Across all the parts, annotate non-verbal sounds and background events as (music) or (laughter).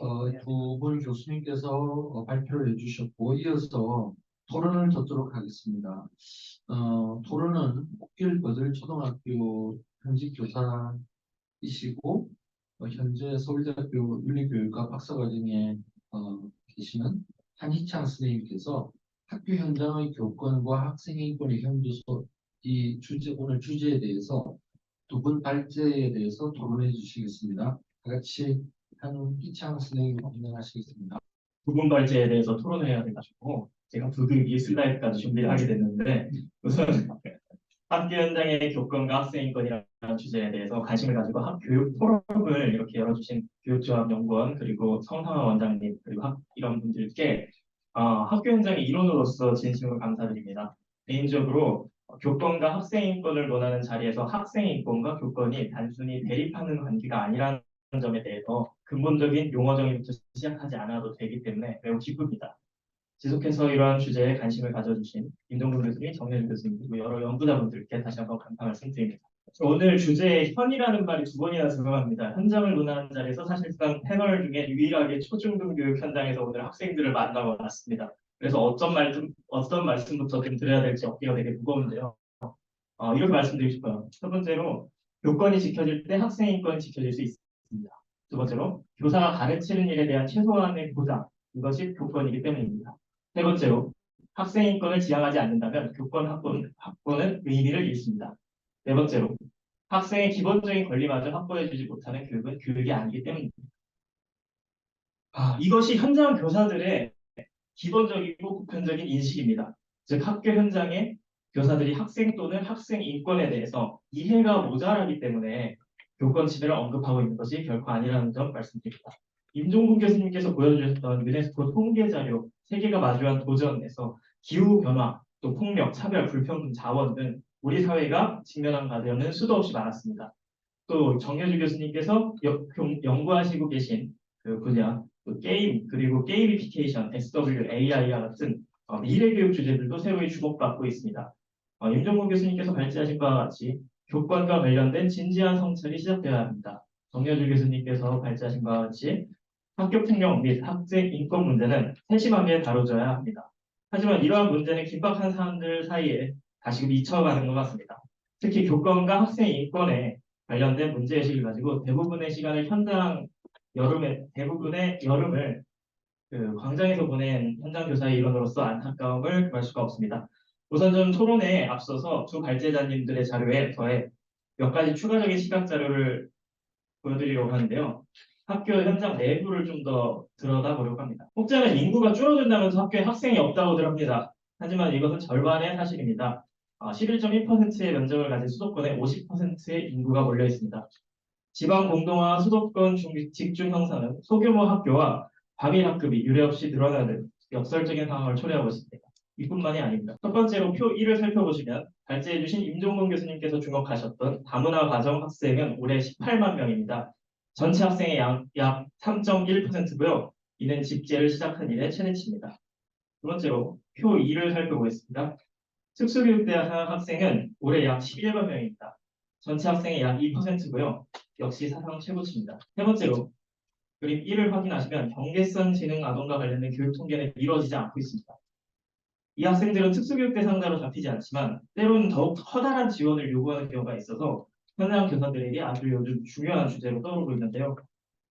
어, 두분 교수님께서 어, 발표를 해주셨고 이어서 토론을 듣도록 하겠습니다. 어, 토론은 옥길버들 초등학교 현직 교사이시고 어, 현재 서울대학교 윤리교육과 박사과정에 어, 계시는 한희창 선생님께서 학교 현장의 교권과 학생의 인권의 현주소 이 주제 오늘 주제에 대해서 두 분 발제에 대해서 토론해 주시겠습니다. 다 같이 한희창 선생님 진행하시겠습니다. 부분 발제에 대해서 토론을 해야 돼가지고 제가 부득이 슬라이드까지 준비를 하게 됐는데 우선 학교 현장의 교권과 학생 인권이라는 주제에 대해서 관심을 가지고 학 교육 포럼을 이렇게 열어주신 교육조합연구원 그리고 성상화 원장님 그리고 학, 이런 분들께 어, 학교 현장의 일원으로서 진심으로 감사드립니다. 개인적으로 교권과 학생 인권을 논하는 자리에서 학생 인권과 교권이 단순히 대립하는 관계가 아니라는 점에 대해서 근본적인 용어 정의부터 시작하지 않아도 되기 때문에 매우 기쁩니다. 지속해서 이러한 주제에 관심을 가져주신 임동근 교수님, 정혜준 교수님 그리고 여러 연구자분들께 다시 한번 감사 말씀드립니다. 오늘 주제에 현이라는 말이 두 번이나 들어갑니다. 현장을 논하는 자리에서 사실상 패널 중에 유일하게 초중등 교육 현장에서 오늘 학생들을 만나고 왔습니다. 그래서 어떤 말씀, 어떤 말씀부터 좀 드려야 될지 어깨가 되게 무거운데요. 어, 이렇게 말씀드리고 싶어요. 첫 번째로 교권이 지켜질 때 학생 인권이 지켜질 수 있습니다. 두 번째로 교사가 가르치는 일에 대한 최소한의 보장 이것이 교권이기 때문입니다. 세 번째로 학생 인권을 지향하지 않는다면 교권 확보는, 확보는 의미를 잃습니다. 네 번째로 학생의 기본적인 권리마저 확보해주지 못하는 교육은 교육이 아니기 때문입니다. 아, 이것이 현장 교사들의 기본적이고 보편적인 인식입니다. 즉 학교 현장에 교사들이 학생 또는 학생 인권에 대해서 이해가 모자라기 때문에 교권 침해를 언급하고 있는 것이 결코 아니라는 점 말씀드립니다. 임종국 교수님께서 보여주셨던 유네스코 통계 자료 세계가 마주한 도전에서 기후 변화, 또 폭력, 차별, 불평등, 자원 등 우리 사회가 직면한 과제는 수도 없이 많았습니다. 또 정여주 교수님께서 여- 경- 연구하시고 계신 그 분야 또 게임 그리고 게이미피케이션, SW, AI와 같은 어, 미래 교육 주제들도 새로이 주목받고 있습니다. 어, 임종국 교수님께서 발제하신 바와 같이 교권과 관련된 진지한 성찰이 시작되어야 합니다. 정여주 교수님께서 발제하신 바와 같이 학교 폭력 및 학생 인권 문제는 세심하게 다뤄져야 합니다. 하지만 이러한 문제는 긴박한 사람들 사이에 다시 미쳐가는 것 같습니다. 특히 교권과 학생 인권에 관련된 문제의식을 가지고 대부분의 시간을 현장 여름에 대부분의 여름을 그 광장에서 보낸 현장 교사의 일원으로서 안타까움을 금할 수가 없습니다. 우선 좀 토론에 앞서서 두 발제자님들의 자료에 더해 몇 가지 추가적인 시각 자료를 보여드리려고 하는데요. 학교 현장 내부를 좀 더 들여다보려고 합니다. 혹자는 인구가 줄어든다면서 학교에 학생이 없다고들 합니다. 하지만 이것은 절반의 사실입니다. 11.1%의 면적을 가진 수도권에 50%의 인구가 몰려 있습니다. 지방 공동화 수도권 중- 집중 형사는 소규모 학교와 과밀 학급이 유례없이 늘어나는 역설적인 상황을 초래하고 있습니다. 이뿐만이 아닙니다. 첫 번째로 표 1을 살펴보시면 발제해주신 임종근 교수님께서 주목하셨던 다문화 과정 학생은 올해 18만 명입니다. 전체 학생의 약, 약 3.1%고요. 이는 집계를 시작한 이래 최대치입니다. 두 번째로 표 2를 살펴보겠습니다. 특수교육대학 학생은 올해 약 11만 명입니다. 전체 학생의 약 2%고요. 역시 사상 최고치입니다. 세 번째로 그림 1을 확인하시면 경계선 지능 아동과 관련된 교육 통계는 이루어지지 않고 있습니다. 이 학생들은 특수교육 대상자로 잡히지 않지만 때로는 더욱 커다란 지원을 요구하는 경우가 있어서 현장 교사들에게 아주 요즘 중요한 주제로 떠오르고 있는데요.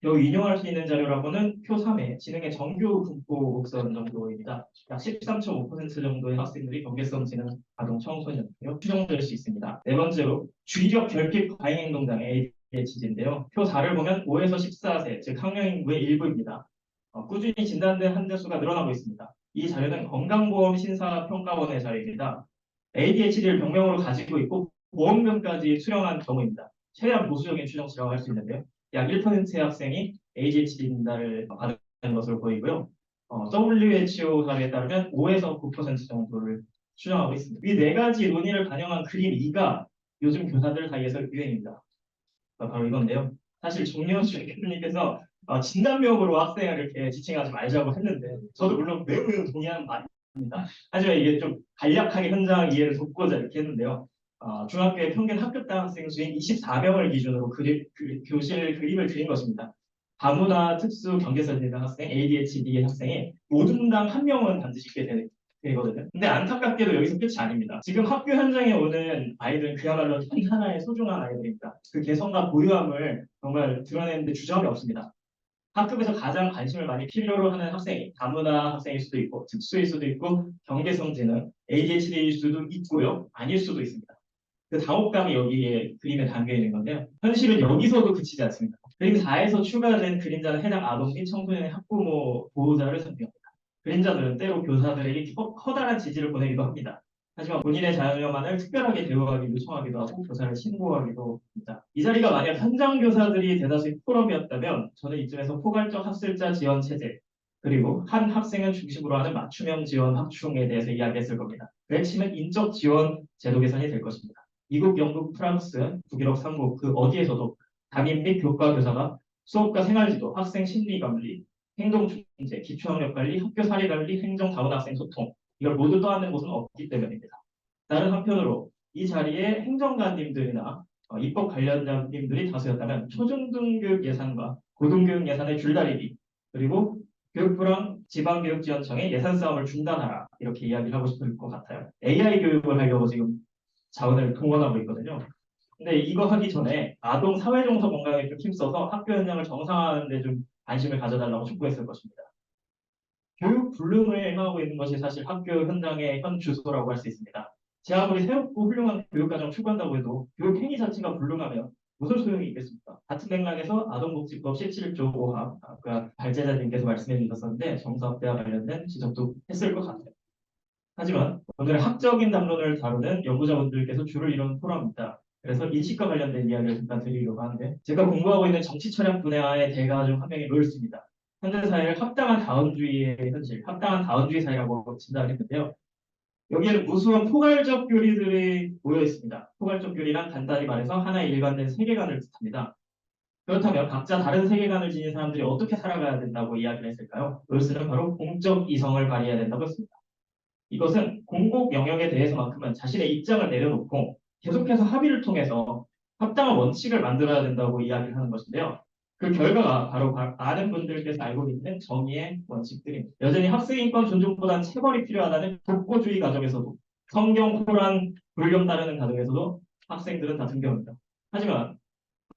여기 인용할 수 있는 자료라고는 표 3에 지능의 정규 분포 곡선 정도입니다. 약 13.5% 정도의 학생들이 경계성 지능 아동 청소년이요 추정될 수 있습니다. 네 번째로 주의력 결핍 과잉 행동 장애 ADHD인데요. 표 4를 보면 5에서 14세 즉 학령 인구의 일부입니다. 어, 꾸준히 진단된 환자 수가 늘어나고 있습니다. 이 자료는 건강보험 심사 평가원의 자료입니다. ADHD를 병명으로 가지고 있고 보험금까지 수령한 경우입니다. 최대한 보수적인 추정치라고 할 수 있는데요. 약 1%의 학생이 ADHD 진단을 받은 것으로 보이고요. 어, WHO 자료에 따르면 5에서 9% 정도를 추정하고 있습니다. 이 네 가지 논의를 반영한 그림 2가 요즘 교사들 사이에서 유행입니다. 어, 바로 이건데요. 사실 정려준 교수님께서 어, 진단명으로 학생을 이렇게 지칭하지 말자고 했는데 저도 물론 매우 매우 동의하는 바입니다. 하지만 이게 좀 간략하게 현장 이해를 돕고자 이렇게 했는데요. 어, 중학교의 평균 학급당 학생 수인 24명을 기준으로 그리, 그, 교실 그림을 그린 것입니다. 다문화 특수 경계선 있는 학생, ADHD 학생이 5등당 한 명은 반드시 있게 되- 되거든요. 근데 안타깝게도 여기서 끝이 아닙니다. 지금 학교 현장에 오는 아이들은 그야말로 한 하나의 소중한 아이들입니다. 그 개성과 고유함을 정말 드러내는데 주저함이 없습니다. 학급에서 가장 관심을 많이 필요로 하는 학생이 다문화 학생일 수도 있고 특수일 수도 있고 경계성지능 ADHD일 수도 있고요. 아닐 수도 있습니다. 그 당혹감이 여기에 그림에 담겨 있는 건데요. 현실은 여기서도 그치지 않습니다. 그림 4에서 추가된 그림자는 해당 아동 및 청소년의 학부모 보호자를 상징합니다. 그림자들은 때로 교사들에게 커- 커다란 지지를 보내기도 합니다. 하지만 본인의 자녀만을 특별하게 대우하기 요청하기도 하고 교사를 신고하기도 합니다. 이 자리가 만약 현장 교사들이 대다수의 포럼이었다면 저는 이쯤에서 포괄적 학술자 지원 체제 그리고 한 학생을 중심으로 하는 맞춤형 지원 확충에 대해서 이야기했을 겁니다. 그 핵심은 인적 지원 제도 개선이 될 것입니다. 미국, 영국, 프랑스, 북유럽 3국 그 어디에서도 담임 및 교과 교사가 수업과 생활지도, 학생 심리 관리, 행동 중재, 기초학력 관리, 학교 사례 관리, 행정 다문 학생 소통 이걸 모두 떠안는 곳은 없기 때문입니다. 다른 한편으로 이 자리에 행정관님들이나 어, 입법 관련자님들이 다수였다면 초중등교육 예산과 고등교육 예산의 줄다리기 그리고 교육부랑 지방교육지원청의 예산 싸움을 중단하라 이렇게 이야기를 하고 싶을 것 같아요. AI 교육을 하려고 지금 자원을 동원하고 있거든요. 근데 이거 하기 전에 아동 사회정서 건강에 좀 힘써서 학교 현장을 정상화하는 데 좀 관심을 가져달라고 촉구했을 것입니다. 교육 불능을 행하고 있는 것이 사실 학교 현장의 현 주소라고 할 수 있습니다. 제 아무리 새롭고 훌륭한 교육과정 추구한다고 해도 교육 행위 자체가 불능하면 무슨 소용이 있겠습니까? 같은 맥락에서 아동복지법 17조 5항 아까 발제자님께서 말씀해 주셨었는데 정사업대와 관련된 지적도 했을 것 같아요. 하지만 오늘 학적인 담론을 다루는 연구자분들께서 줄을 이루는 포럼입니다. 그래서 인식과 관련된 이야기를 잠깐 드리려고 하는데 제가 공부하고 있는 정치 철학 분야의 대가 중 한 명이 로열스입니다. 현대 사회를 합당한 다원주의의 현실, 합당한 다원주의 사회라고 진단했는데요. 여기에는 무수한 포괄적 교리들이 모여 있습니다. 포괄적 교리란 간단히 말해서 하나의 일관된 세계관을 뜻합니다. 그렇다면 각자 다른 세계관을 지닌 사람들이 어떻게 살아가야 된다고 이야기를 했을까요? 로열스는 바로 공적 이성을 발휘해야 된다고 했습니다. 이것은 공공 영역에 대해서만큼은 자신의 입장을 내려놓고 계속해서 합의를 통해서 합당한 원칙을 만들어야 된다고 이야기를 하는 것인데요. 그 결과가 바로 바- 많은 분들께서 알고 있는 정의의 원칙들입니다. 여전히 학생 인권 존중보다는 체벌이 필요하다는 독고주의 가정에서도 성경, 코란, 불경 따르는 가정에서도 학생들은 다 등교합니다. 하지만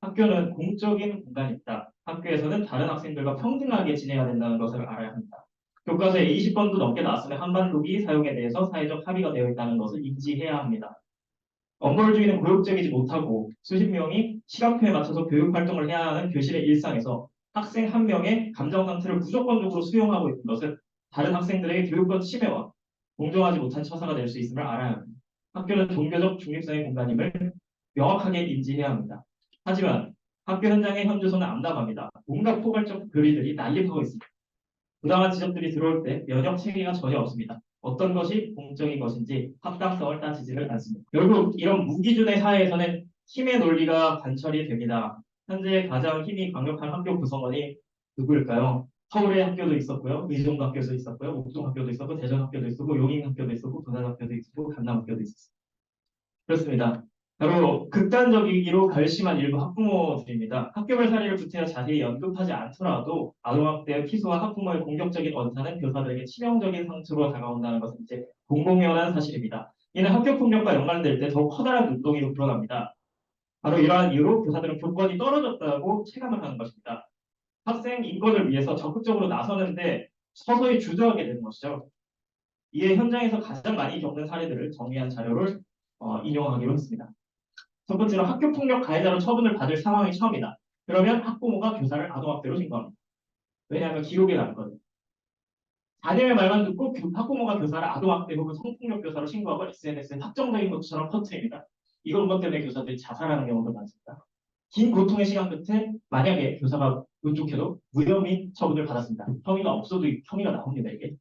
학교는 공적인 공간이다. 학교에서는 다른 학생들과 평등하게 지내야 된다는 것을 알아야 합니다. 교과서에 20번도 넘게 나왔으면 한반도기 사용에 대해서 사회적 합의가 되어 있다는 것을 인지해야 합니다. 엄벌주의는 고욕적이지 못하고 수십 명이 시간표에 맞춰서 교육 활동을 해야 하는 교실의 일상에서 학생 한 명의 감정 상태를 무조건적으로 수용하고 있는 것은 다른 학생들에게 교육권 침해와 공정하지 못한 처사가 될 수 있음을 알아야 합니다. 학교는 종교적 중립성의 공간임을 명확하게 인지해야 합니다. 하지만 학교 현장의 현주소는 암담합니다. 온갖 포괄적 교리들이 난립하고 있습니다. 부당한 지적들이 들어올 때 면역 체계가 전혀 없습니다. 어떤 것이 공적인 것인지 합당성을 따지지를 않습니다. 결국 이런 무기준의 사회에서는 힘의 논리가 관철이 됩니다. 현재 가장 힘이 강력한 학교 구성원이 누구일까요? 서울의 학교도 있었고요, 의정부 학교도 있었고요, 목동 학교도 있었고, 대전 학교도 있었고, 용인 학교도 있었고, 부산 학교도 있었고, 강남 학교도 있었습니다. 그렇습니다. 바로 극단적이기로 결심한 일부 학부모들입니다. 학교별 사례를 구체화 자세히 언급하지 않더라도 아동학대의 피소와 학부모의 공격적인 원사는 교사들에게 치명적인 상처로 다가온다는 것은 이제 공공연한 사실입니다. 이는 학교폭력과 연관될 때 더욱 커다란 눈덩이로 드러납니다. 바로 이러한 이유로 교사들은 교권이 떨어졌다고 체감을 하는 것입니다. 학생 인권을 위해서 적극적으로 나서는데 서서히 주저하게 되는 것이죠. 이에 현장에서 가장 많이 겪는 사례들을 정리한 자료를 어, 인용하기로 했습니다. 첫 번째로 학교 폭력 가해자로 처분을 받을 상황이 처음이다. 그러면 학부모가 교사를 아동학대로 신고합니다. 왜냐하면 기록에 남거든요. 자녀의 말만 듣고 교- 학부모가 교사를 아동학대 혹은 성폭력 교사로 신고하고 SNS에 확정적인 것처럼 퍼뜨립니다. 이런 것 때문에 교사들이 자살하는 경우도 많습니다. 긴 고통의 시간 끝에 만약에 교사가 은족해도 무혐의 처분을 받았습니다. 혐의가 없어도 이- 혐의가 나옵니다. 이게.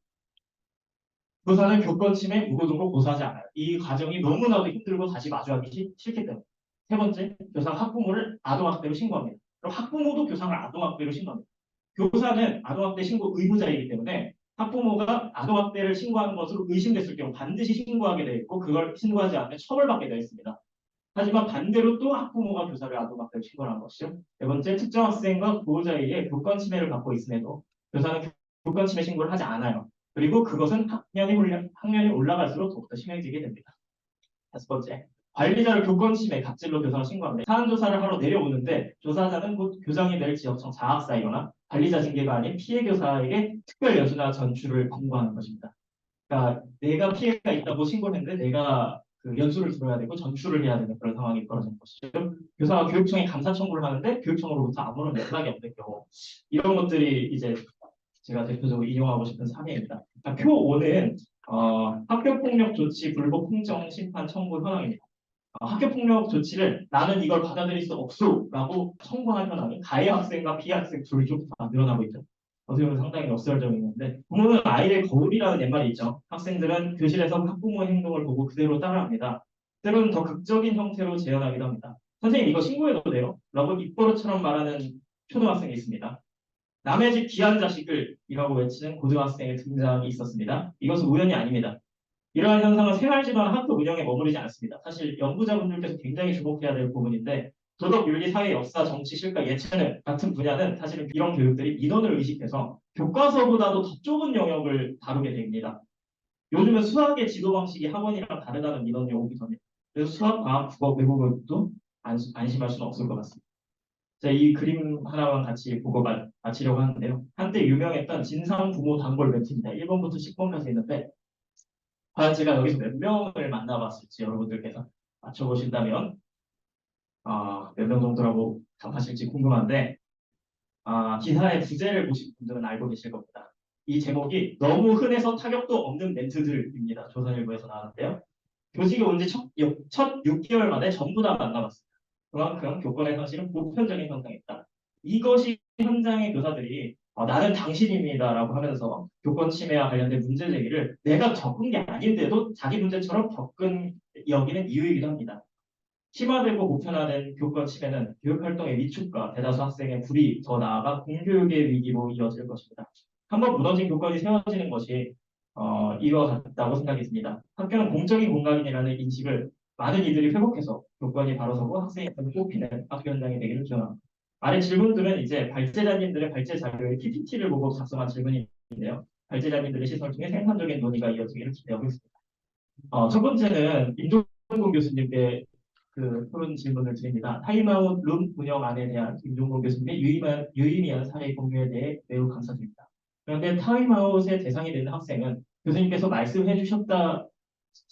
교사는 교권 침해, 무고 등으로 고소하지 않아요. 이 과정이 너무나도 힘들고 다시 마주하기 싫- 싫기 때문에. 세 번째, 교사가 학부모를 아동학대로 신고합니다. 그럼 학부모도 교사를 아동학대로 신고합니다. 교사는 아동학대 신고 의무자이기 때문에 학부모가 아동학대를 신고하는 것으로 의심됐을 경우 반드시 신고하게 되어 있고 그걸 신고하지 않으면 처벌받게 되어 있습니다. 하지만 반대로 또 학부모가 교사를 아동학대로 신고한 것이죠. 네 번째, 특정 학생과 보호자에게 교권 침해를 받고 있음에도 교사는 교권 침해 신고를 하지 않아요. 그리고 그것은 학년이, 올라, 학년이 올라갈수록 더욱더 심해지게 됩니다. 다섯 번째, 관리자를 교권 침해 갑질로 교사가 신고합니다. 사안 조사를 하러 내려오는데 조사자는 곧 교장이 될 지역청 자학사이거나 관리자 징계가 아닌 피해 교사에게 특별 연수나 전출을 권고하는 것입니다. 그러니까 내가 피해가 있다고 신고를 했는데 내가 그 연수를 들어야 되고 전출을 해야 되는 그런 상황이 벌어지는 것이죠. 교사가 교육청에 감사 청구를 하는데 교육청으로부터 아무런 연락이 없는 경우 이런 것들이 이제 제가 대표적으로 인용하고 싶은 사례입니다. 그러니까 표 5는 어, 학교폭력 조치 불복 행정 심판 청구 현황입니다. 어, 학교폭력 조치를 나는 이걸 받아들일 수 없소라고 청구한 현황이 가해 학생과 피해 학생 둘이 다 늘어나고 있죠. 어떻게 보면 상당히 역설적인데 부모는 아이의 거울이라는 옛말이 있죠. 학생들은 교실에서 학부모의 행동을 보고 그대로 따라합니다. 때로는 더 극적인 형태로 재현하기도 합니다. 선생님 이거 신고해도 돼요? 라고 입버릇처럼 말하는 초등학생이 있습니다. 남의 집 귀한 자식을 이라고 외치는 고등학생의 등장이 있었습니다. 이것은 우연이 아닙니다. 이러한 현상은 생활지도나 학교 운영에 머무르지 않습니다. 사실 연구자분들께서 굉장히 주목해야 될 부분인데 도덕, 윤리, 사회, 역사, 정치, 실과, 예체능 같은 분야는 사실은 이런 교육들이 민원을 의식해서 교과서보다도 더 좁은 영역을 다루게 됩니다. 요즘은 수학의 지도 방식이 학원이랑 다르다는 민원이 오기 전에 그래서 수학, 과학, 국어, 외국어도 안, 안심할 수는 없을 것 같습니다. 자, 이 그림 하나만 같이 보고 마, 마치려고 하는데요. 한때 유명했던 진상 부모 단골 매트입니다. 1번부터 10번까지 있는데 과연 제가 여기서 몇 명을 만나봤을지 여러분들께서 맞춰보신다면 아, 몇명 정도라고 답하실지 궁금한데 아, 기사의 부제를 보신 분들은 알고 계실 겁니다. 이 제목이 너무 흔해서 타격도 없는 멘트들입니다. 조선일보에서 나왔는데요. 교직에 온 지 첫, 첫 6개월 만에 전부 다 만나봤습니다. 그만큼 교권의 상실은 보편적인 현상이다. 이것이 현장의 교사들이 어, 나는 당신입니다라고 하면서 교권 침해와 관련된 문제 제기를 내가 겪은 게 아닌데도 자기 문제처럼 겪은 여기는 이유이기도 합니다. 심화되고 보편화된 교권 침해는 교육 활동의 위축과 대다수 학생의 불이 더 나아가 공교육의 위기로 이어질 것입니다. 한번 무너진 교권이 세워지는 것이 어, 생각이 듭니다. 학교는 공적인 공간이라는 인식을 많은 이들이 회복해서 교권이 바로 서고 학생이 뽑히는 학교 현장이 되기를 기원합니다. 아래 질문들은 이제 발제자님들의 발제 자료의 PPT를 보고 작성한 질문인데요. 발제자님들의 시선 중에 생산적인 논의가 이어지기를 기대하고 있습니다. 어, 첫 번째는 임종곤 교수님께 그 토론 질문을 드립니다. 타임아웃 룸 운영 안에 대한 임종곤 교수님의 유의미한, 유의미한 사례 공유에 대해 매우 감사드립니다. 그런데 타임아웃의 대상이 되는 학생은 교수님께서 말씀해 주셨다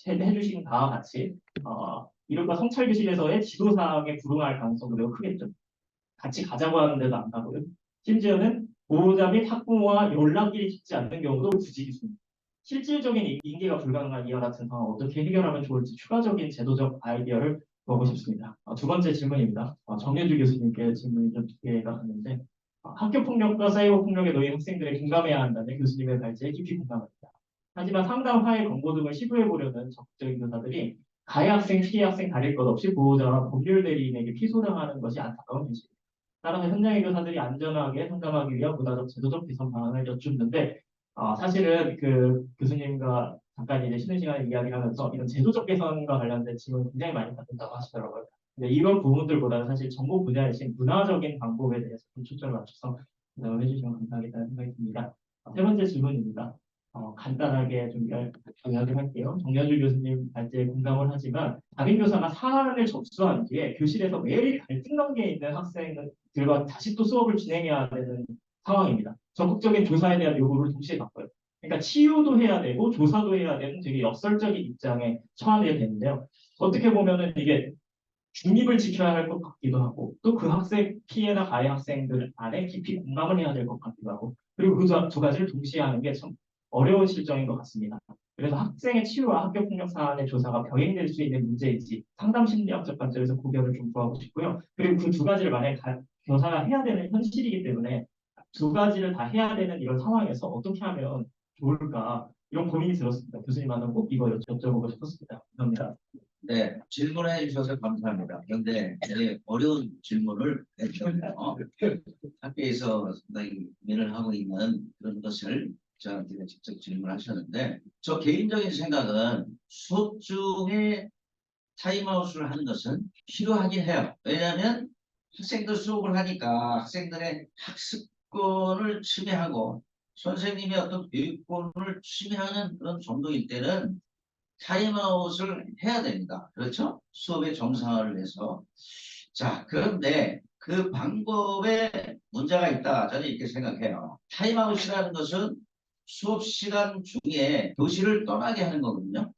해 주신 바와 같이 어, 이른바 성찰교실에서의 지도사항에 불응할 가능성도 매우 크겠죠. 같이 가자고 하는데도 안 가고요. 심지어는 보호자 및 학부모와 연락이 짓지 않는 경우도 굳이 있습니다. 실질적인 인계가 불가능한 이와 같은 상황 어떻게 해결하면 좋을지 추가적인 제도적 아이디어를 보고 싶습니다. 어, 두 번째 질문입니다. 어, 정현주 교수님께 질문이 좀 두 개가 갔는데 어, 학교 폭력과 사이버 폭력에 놓인 학생들에 공감해야 한다는 교수님의 발제에 깊이 공감합니다. 하지만 상담 화해 권고 등을 시도해 보려는 적극적인 교사들이 가해 학생, 피해 학생 가릴 것 없이 보호자와 법률 대리인에게 피소당하는 것이 안타까운 현실입니다. 따라서 현장 의 교사들이 안전하게 상담하기 위한 문화적 제도적 개선 방안을 여쭙는데 어, 사실은 그 교수님과 잠깐 이제 쉬는 시간에 이야기하면서 이런 제도적 개선과 관련된 질문 굉장히 많이 받는다고 하시더라고요. 근데 이런 부분들보다는 사실 전공 분야이신 문화적인 방법에 대해서 좀 초점을 맞춰서 대답을 해주시면 감사하겠다는 생각이 듭니다. 어, 세 번째 질문입니다. 어, 간단하게 좀 이야기를 할게요. 정현주 교수님 발제에 공감을 하지만 담임 교사가 사안을 접수한 뒤에 교실에서 매일 갈등 관계에 있는 학생 들과 다시 또 수업을 진행해야 되는 상황입니다. 적극적인 조사에 대한 요구를 동시에 받고요. 그러니까 치유도 해야 되고 조사도 해야 되는 되게 역설적인 입장에 처하게 되는데요. 어떻게 보면은 이게 중립을 지켜야 할 것 같기도 하고 또 그 학생 피해나 가해 학생들 안에 깊이 공감을 해야 될 것 같기도 하고 그리고 그 두 가지를 동시에 하는 게 참 어려운 실정인 것 같습니다. 그래서 학생의 치유와 학교 폭력 사안의 조사가 병행될 수 있는 문제인지 상담 심리학적 관점에서 고견을 좀 구하고 싶고요. 그리고 그 두 가지를 만약에 교사가 해야 되는 현실이기 때문에 두 가지를 다 해야 되는 이런 상황에서 어떻게 하면 좋을까 이런 고민이 들었습니다. 교수님한테 꼭 이거 여쭤보고 싶었습니다. 감사합니다. 네, 질문해 주셔서 감사합니다. 그런데 되게 어려운 질문을 해주셨네요. 학교에서 상당히 고민을 하고 있는 그런 것을 저한테 직접 질문하셨는데 저 개인적인 생각은 수업 중에 타임아웃을 하는 것은 필요하긴 해요. 왜냐하면 학생들 수업을 하니까 학생들의 학습권을 침해하고 선생님의 어떤 교육권을 침해하는 그런 정도일 때는 타임아웃을 해야 됩니다. 그렇죠? 수업의 정상화를 위해서. 자, 그런데 그 방법에 문제가 있다. 저는 이렇게 생각해요. 타임아웃이라는 것은 수업 시간 중에 교실을 떠나게 하는 거거든요.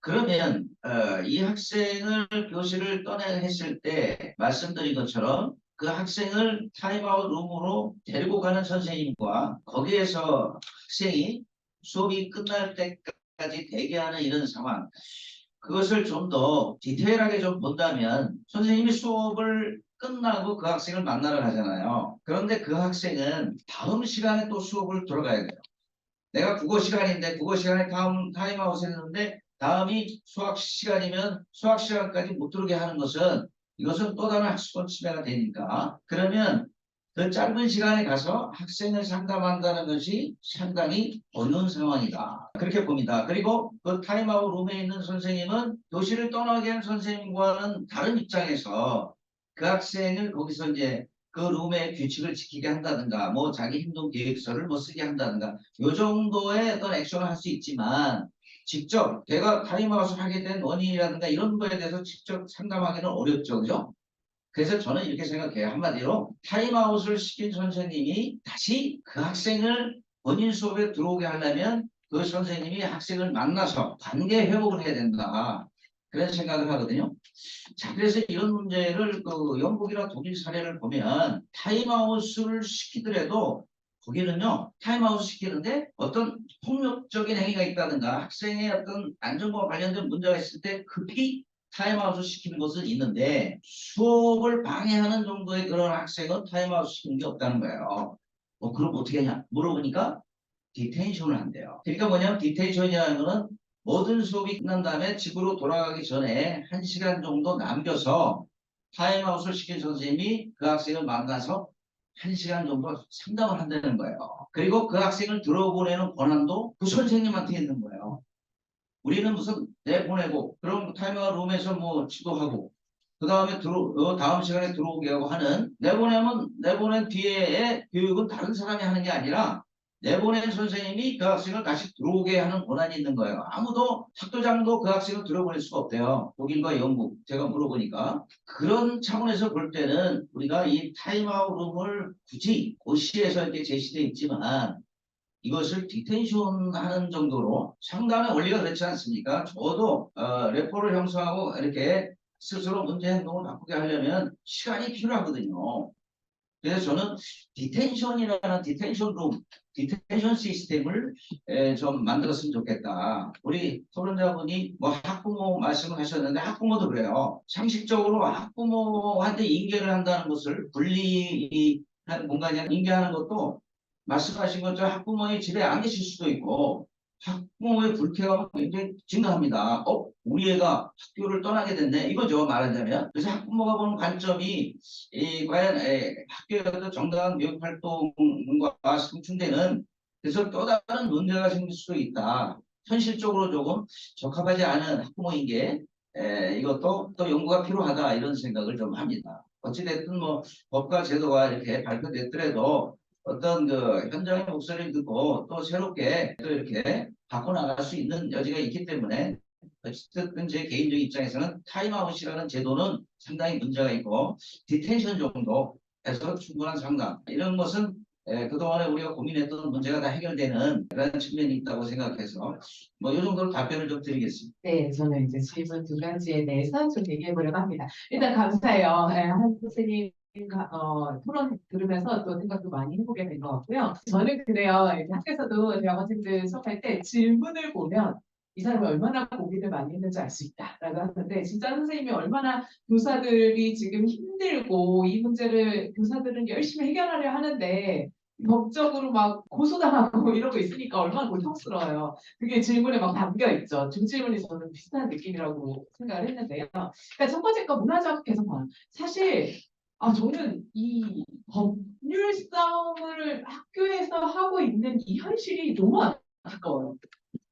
그러면 어, 이 학생을 교실을 떠나게 했을 때 말씀드린 것처럼 그 학생을 타임아웃 룸으로 데리고 가는 선생님과 거기에서 학생이 수업이 끝날 때까지 대기하는 이런 상황 그것을 좀 더 디테일하게 좀 본다면 선생님이 수업을 끝나고 그 학생을 만나러 가잖아요. 그런데 그 학생은 다음 시간에 또 수업을 들어가야 돼요. 내가 국어 시간인데 국어 시간에 다음 타임아웃 했는데 다음이 수학 시간이면 수학 시간까지 못 들어오게 하는 것은 이것은 또 다른 학습권 침해가 되니까 그러면 그 짧은 시간에 가서 학생을 상담한다는 것이 상당히 어려운 상황이다. 그렇게 봅니다. 그리고 그 타임아웃 룸에 있는 선생님은 교실을 떠나게 한 선생님과는 다른 입장에서 그 학생을 거기서 이제 그 룸의 규칙을 지키게 한다든가 뭐 자기 행동 계획서를 뭐 쓰게 한다든가 요 정도의 어떤 액션을 할 수 있지만 직접 내가 타임아웃을 하게 된 원인이라든가 이런 거에 대해서 직접 상담하기는 어렵죠. 그죠? 그래서 저는 이렇게 생각해요. 한마디로 타임아웃을 시킨 선생님이 다시 그 학생을 본인 수업에 들어오게 하려면 그 선생님이 학생을 만나서 관계 회복을 해야 된다. 그런 생각을 하거든요. 자, 그래서 이런 문제를 그 영국이나 독일 사례를 보면 타임아웃을 시키더라도 거기는요 타임아웃 시키는데 어떤 폭력적인 행위가 있다든가 학생의 어떤 안전과 관련된 문제가 있을 때 급히 타임아웃을 시키는 것은 있는데 수업을 방해하는 정도의 그런 학생은 타임아웃 시키는 게 없다는 거예요. 어, 그럼 어떻게 하냐? 물어보니까 디텐션을 한대요. 그러니까 뭐냐면 디텐션이라는 거는 모든 수업이 끝난 다음에 집으로 돌아가기 전에 한 시간 정도 남겨서 타임아웃을 시킨 선생님이 그 학생을 만나서 한 시간 정도 상담을 한다는 거예요. 그리고 그 학생을 들어보내는 권한도 그 선생님한테 있는 거예요. 우리는 무슨 내보내고 그럼 타임아웃 룸에서 뭐 지도하고 그 다음에 들어 어, 다음 시간에 들어오게 하고 하는 내보내면 내보낸 뒤에 교육은 다른 사람이 하는 게 아니라 내보낸 선생님이 그 학생을 다시 들어오게 하는 권한이 있는 거예요. 아무도 학교장도 그 학생을 들어보낼 수가 없대요. 독일과 영국 제가 물어보니까 그런 차원에서 볼 때는 우리가 이 타임아웃 룸을 굳이 고시에서 이렇게 제시되어 있지만 이것을 디텐션 하는 정도로 상당한 원리가 그렇지 않습니까? 저도 어, 레포를 형성하고 이렇게 스스로 문제 행동을 바꾸게 하려면 시간이 필요하거든요. 그래서 저는 디텐션이라는 디텐션 룸, 디텐션 시스템을 에, 좀 만들었으면 좋겠다. 우리 토론자분이 뭐 학부모 말씀을 하셨는데 학부모도 그래요. 상식적으로 학부모한테 인계를 한다는 것을 분리한 공간에 인계하는 것도 말씀하신 것처럼 학부모의 집에 안 계실 수도 있고 학부모의 불쾌감은 굉장히 증가합니다. 어? 우리 애가 학교를 떠나게 됐네. 이거죠. 말하자면. 그래서 학부모가 보는 관점이 이 과연 에, 학교에서 정당한 교육 활동과 상충되는 그래서 또 다른 문제가 생길 수도 있다. 현실적으로 조금 적합하지 않은 학부모인 게 에, 이것도 또 연구가 필요하다 이런 생각을 좀 합니다. 어찌됐든 뭐 법과 제도가 이렇게 발표됐더라도 어떤 그 현장의 목소리를 듣고 또 새롭게 또 이렇게 바꿔나갈 수 있는 여지가 있기 때문에 어쨌든 제 개인적인 입장에서는 타임아웃이라는 제도는 상당히 문제가 있고 디텐션 정도 해서 충분한 상담 이런 것은 에, 그동안에 우리가 고민했던 문제가 다 해결되는 그런 측면이 있다고 생각해서 뭐 이 정도로 답변을 좀 드리겠습니다. 네, 저는 이제 질문 두 가지에 대해서 좀 얘기해 보려고 합니다. 일단 감사해요. 예, 한 선생님 어, 토론 들으면서 또 생각도 많이 해보게 된 것 같고요. 저는 그래요. 이제 학교에서도 대학원생들 수업할 때 질문을 보면 이 사람이 얼마나 고민을 많이 했는지 알 수 있다라고 하는데 진짜 선생님이 얼마나 교사들이 지금 힘들고 이 문제를 교사들은 열심히 해결하려 하는데 법적으로 막 고소당하고 (laughs) 이러고 있으니까 얼마나 고통스러워요. 그게 질문에 막 담겨 있죠. 중질문이 저는 비슷한 느낌이라고 생각을 했는데요. 그러니까 첫 번째 거 문화적 개선권. 사실 아 저는 이 법률 싸움을 학교에서 하고 있는 이 현실이 너무 안타까워요.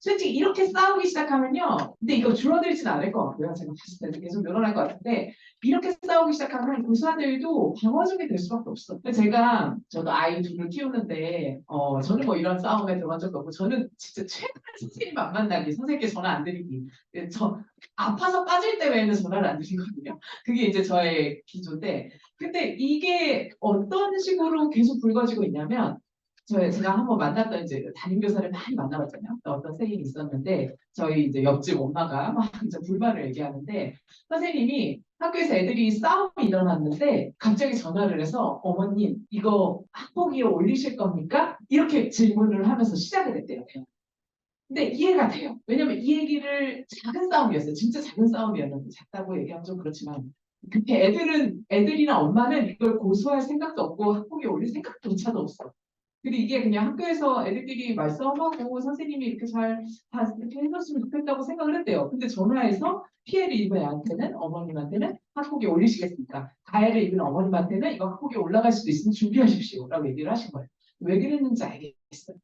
솔직히 이렇게 싸우기 시작하면요. 근데 이거 줄어들진 않을 것 같고요. 제가 봤을 때는 계속 늘어날 것 같은데 이렇게 싸우기 시작하면 교사들도 방어적이 될 수밖에 없어. 제가 저도 아이 둘을 키우는데 어 저는 뭐 이런 싸움에 들어간 적도 없고 저는 진짜 최근에 선생님 안 만나기 선생님께 전화 안 드리기 예, 저 아파서 빠질 때 외에는 전화를 안 드리거든요. 그게 이제 저의 기조인데 근데 이게 어떤 식으로 계속 불거지고 있냐면 저희 제가 한번 만났던 이제 담임 교사를 많이 만나봤잖아요. 어떤 선생님이 있었는데 저희 이제 옆집 엄마가 (laughs) 막 이제 불만을 얘기하는데 선생님이 학교에서 애들이 싸움이 일어났는데 갑자기 전화를 해서 어머님 이거 학폭위에 올리실 겁니까? 이렇게 질문을 하면서 시작을 했대요. 근데 이해가 돼요. 왜냐면 이 얘기를 작은 싸움이었어요. 진짜 작은 싸움이었는데 작다고 얘기하면 좀 그렇지만 그때 애들은 애들이나 엄마는 이걸 고소할 생각도 없고 학폭에 올릴 생각조차도 없어. 근데 이게 그냥 학교에서 애들끼리 말싸움하고 선생님이 이렇게 잘 다 이렇게 해줬으면 좋겠다고 생각을 했대요. 근데 전화해서 피해를 입은 애한테는 어머님한테는 학폭에 올리시겠습니까? 가해를 입은 어머님한테는 이거 학폭에 올라갈 수도 있으니 준비하십시오라고 얘기를 하신 거예요. 왜 그랬는지 알겠어요.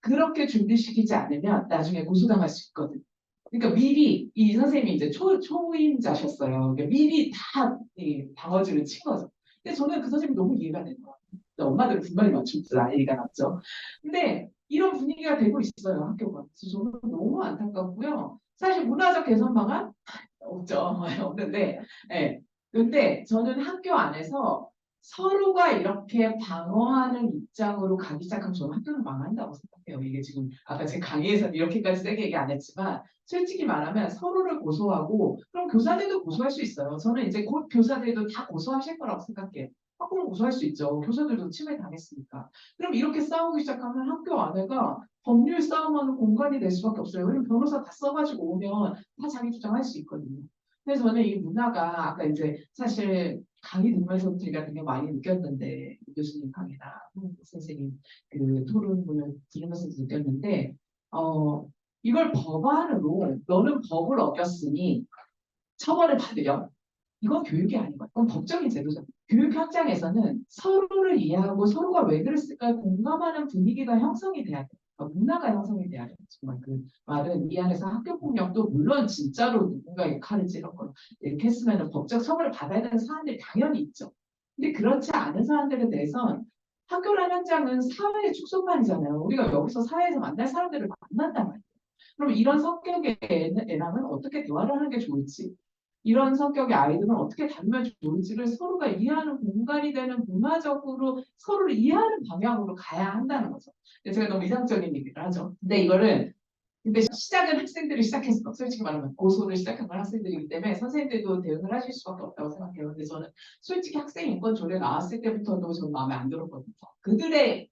그렇게 준비시키지 않으면 나중에 고소당할 수 있거든. 그러니까 미리 이 선생님이 이제 초, 초임자셨어요. 그러니까 미리 다이 방어줄을 친 거죠. 근데 저는 그 선생님 너무 이해가 되는 거예요. 엄마들 분명히 맞춤들 아이가 났죠. 근데 이런 분위기가 되고 있어요 학교가. 그래서 저는 너무 안타깝고요. 사실 문화적 개선 방안 없죠. (laughs) 없는데, 예. 근데 저는 학교 안에서 서로가 이렇게 방어하는 입장으로 가기 시작하면 저는 학교는 망한다고 생각해요. 이게 지금 아까 제 강의에서는 이렇게까지 세게 얘기 안 했지만 솔직히 말하면 서로를 고소하고 그럼 교사들도 고소할 수 있어요. 저는 이제 곧 교사들도 다 고소하실 거라고 생각해요. 학교는 고소할 수 있죠. 교사들도 침해 당했으니까. 그럼 이렇게 싸우기 시작하면 학교 안에가 법률 싸움하는 공간이 될 수밖에 없어요. 왜냐면 변호사 다 써가지고 오면 다 자기 주장할 수 있거든요. 그래서 저는 이 문화가 아까 이제 사실 강의 들으면서 제가 되게 많이 느꼈는데 교수님 강의나 선생님 그 토론을 들으면서 느꼈는데 어 이걸 법안으로 너는 법을 어겼으니 처벌을 받으렴. 이건 교육이 아닌 거예요. 그건 법적인 제도잖아요. 교육 현장에서는 서로를 이해하고 서로가 왜 그랬을까 공감하는 분위기가 형성이 돼야 돼요. 그러니까 문화가 형성이 돼야 돼요. 정말 그 말은 이 안에서 학교 폭력도 물론 진짜로 누군가의 칼을 찔렀거나 이렇게 했으면 법적 처벌을 받아야 되는 사안들이 당연히 있죠. 근데 그렇지 않은 사안들에 대해선 학교라는 현장은 사회의 축소판이잖아요. 우리가 여기서 사회에서 만날 사람들을 만난단 말이에요. 그럼 이런 성격의 애- 애랑은 어떻게 대화를 하는 게 좋을지, 이런 성격의 아이들은 어떻게 다루면 좋을지를 서로가 이해하는 공간이 되는 문화적으로 서로를 이해하는 방향으로 가야 한다는 거죠. 제가 너무 이상적인 얘기를 하죠. 근데 이거를 근데 시작은 학생들이 시작했어. 솔직히 말하면 고소를 시작한 건 학생들이기 때문에 선생님들도 대응을 하실 수밖에 없다고 생각해요. 근데 저는 솔직히 학생 인권 조례 나왔을 때부터도 저는 마음에 안 들었거든요. 그들의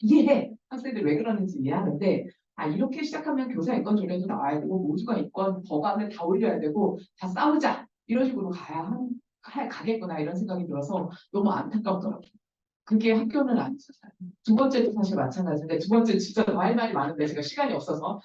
이해해 학생들 왜 그러는지 이해하는데 아 이렇게 시작하면 교사 인권 조례도 나와야 되고 모두가 인권 법안을 다 올려야 되고 다 싸우자 이런 식으로 가야 한, 가, 가겠구나 이런 생각이 들어서 너무 안타깝더라고요. 그게 학교는 아니죠. 두 번째도 사실 마찬가지인데 두 번째 진짜 할 말이 많은데 제가 시간이 없어서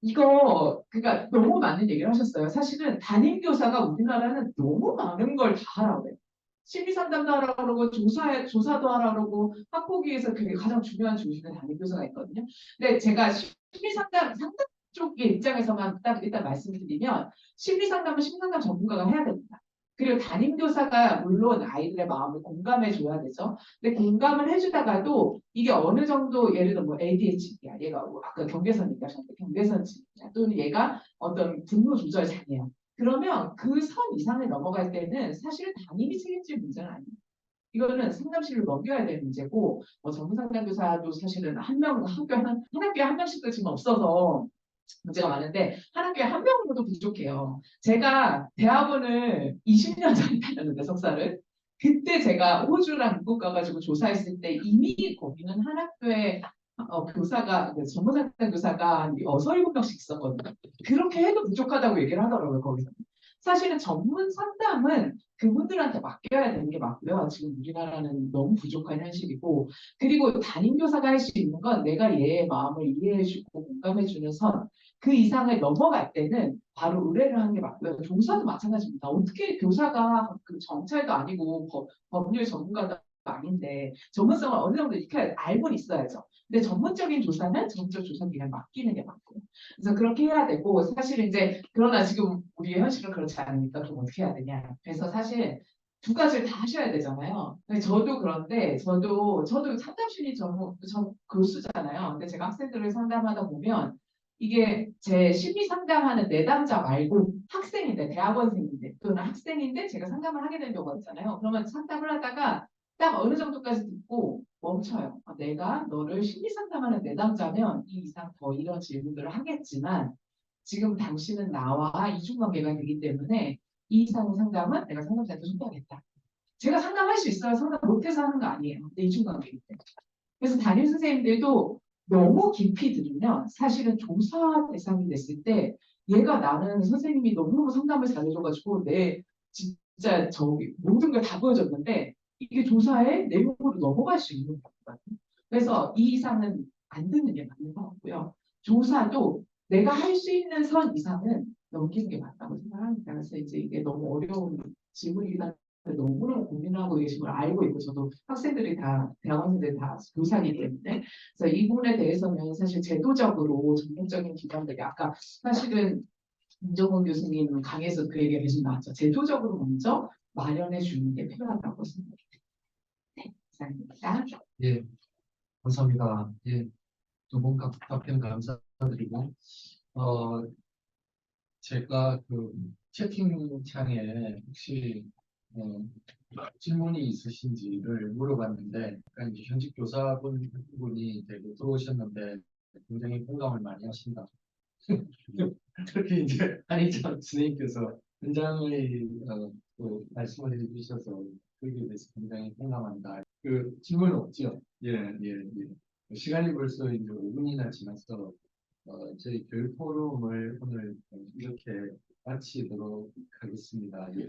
이거 그러니까 너무 많은 얘기를 하셨어요. 사실은 담임 교사가 우리나라는 너무 많은 걸 다 하라고 해요. 심리 상담도 하라고 그러고 조사 조사도 하라고 그러고 학폭위에서 그게 가장 중요한 조직은 담임 교사가 있거든요. 근데 제가 심리 상담 상담 쪽의 입장에서만 딱 일단 말씀을 드리면 심리 상담은 심리 상담 전문가가 해야 됩니다. 그리고 담임 교사가 물론 아이들의 마음을 공감해 줘야 되죠. 근데 공감을 해주다가도 이게 어느 정도 예를 들어 뭐 ADHD야 얘가 뭐 아까 경계선 얘기하셨는데 경계선 질이야 또는 얘가 어떤 분노 조절 장애야. 그러면 그 선 이상을 넘어갈 때는 사실은 담임이 책임질 문제는 아니에요. 이거는 상담실로 넘겨야 될 문제고 뭐 전문 상담교사도 사실은 한 명 학교 한, 한 학교에 한 명씩도 지금 없어서 문제가 많은데 한 학교에 한 명으로도 부족해요. 제가 대학원을 20년 전에 (laughs) 다녔는데 석사를 그때 제가 호주랑 미국 가가지고 조사했을 때 이미 거기는 한 학교에 어, 교사가 그 전문 상담 교사가 한 여섯 일곱 명씩 있었거든요. 그렇게 해도 부족하다고 얘기를 하더라고요 거기서. 사실은 전문 상담은 그분들한테 맡겨야 되는 게 맞고요. 지금 우리나라는 너무 부족한 현실이고 그리고 담임 교사가 할 수 있는 건 내가 얘의 마음을 이해해주고 공감해주는 선 그 이상을 넘어갈 때는 바로 의뢰를 하는 게 맞고요. 교사도 마찬가지입니다. 어떻게 교사가 그 정찰도 아니고 법, 법률 전문가도 아닌데 전문성을 어느 정도 익혀야 알고는 있어야죠. 근데 전문적인 조사는 전문적 조사기관에 맡기는 게 맞고요. 그래서 그렇게 해야 되고 사실 이제 그러나 지금 우리의 현실은 그렇지 않으니까 그럼 어떻게 해야 되냐. 그래서 사실 두 가지를 다 하셔야 되잖아요. 저도 그런데 저도 저도 상담심리 전문 전 교수잖아요. 근데 제가 학생들을 상담하다 보면 이게 제 심리 상담하는 내담자 말고 학생인데 대학원생인데 또는 학생인데 제가 상담을 하게 된 경우가 있잖아요. 그러면 상담을 하다가 딱 어느 정도까지 듣고 멈춰요. 아, 내가 너를 심리 상담하는 내담자면 이 이상 더 이런 질문들을 하겠지만 지금 당신은 나와 이중관계가 되기 때문에 이 이상의 상담은 내가 상담자한테 손봐야겠다. 제가 상담할 수 있어요. 상담 못해서 하는 거 아니에요. 근데 이중관계이기 때문에. 그래서 담임 선생님들도 너무 깊이 들으면 사실은 조사 대상이 됐을 때 얘가 나는 선생님이 너무너무 상담을 잘해줘가지고 내 진짜 저기 모든 걸 다 보여줬는데 이게 조사의 내용으로 넘어갈 수 있는 거거든요. 그래서 이 이상은 안 듣는 게 맞는 것 같고요. 조사도 내가 할 수 있는 선 이상은 넘기는 게 맞다고 생각합니다. 그래서 이제 이게 너무 어려운 질문이긴 한데 너무너무 고민하고 계신 걸 알고 있고 저도 학생들이 다 대학원생들이 다 교사이기 때문에 그래서 이 부분에 대해서는 사실 제도적으로 전문적인 기관들이 아까 사실은 임정훈 교수님 강의에서 그 얘기가 계속 나왔죠. 제도적으로 먼저 마련해 주는 게 필요하다고 생각합니다. 네, 감사합니다. 예, 감사합니다. 예, 두 분 답변 감사 드리고, 어, 제가 그 채팅창에 혹시 어, 질문이 있으신지를 물어봤는데, 아까 이제 현직 교사분 분이 되고 들어오셨는데 굉장히 공감을 많이 하신다. (laughs) 특히 이제 한희찬 선생님께서 현장의 어, 또 말씀을 해주셔서 거기에 대해서 굉장히 공감한다. 그 질문 없죠? 예, 예, 예. 시간이 벌써 이제 5분이나 지나서 어, 저희 교육 포럼을 오늘 이렇게 마치도록 하겠습니다. 예.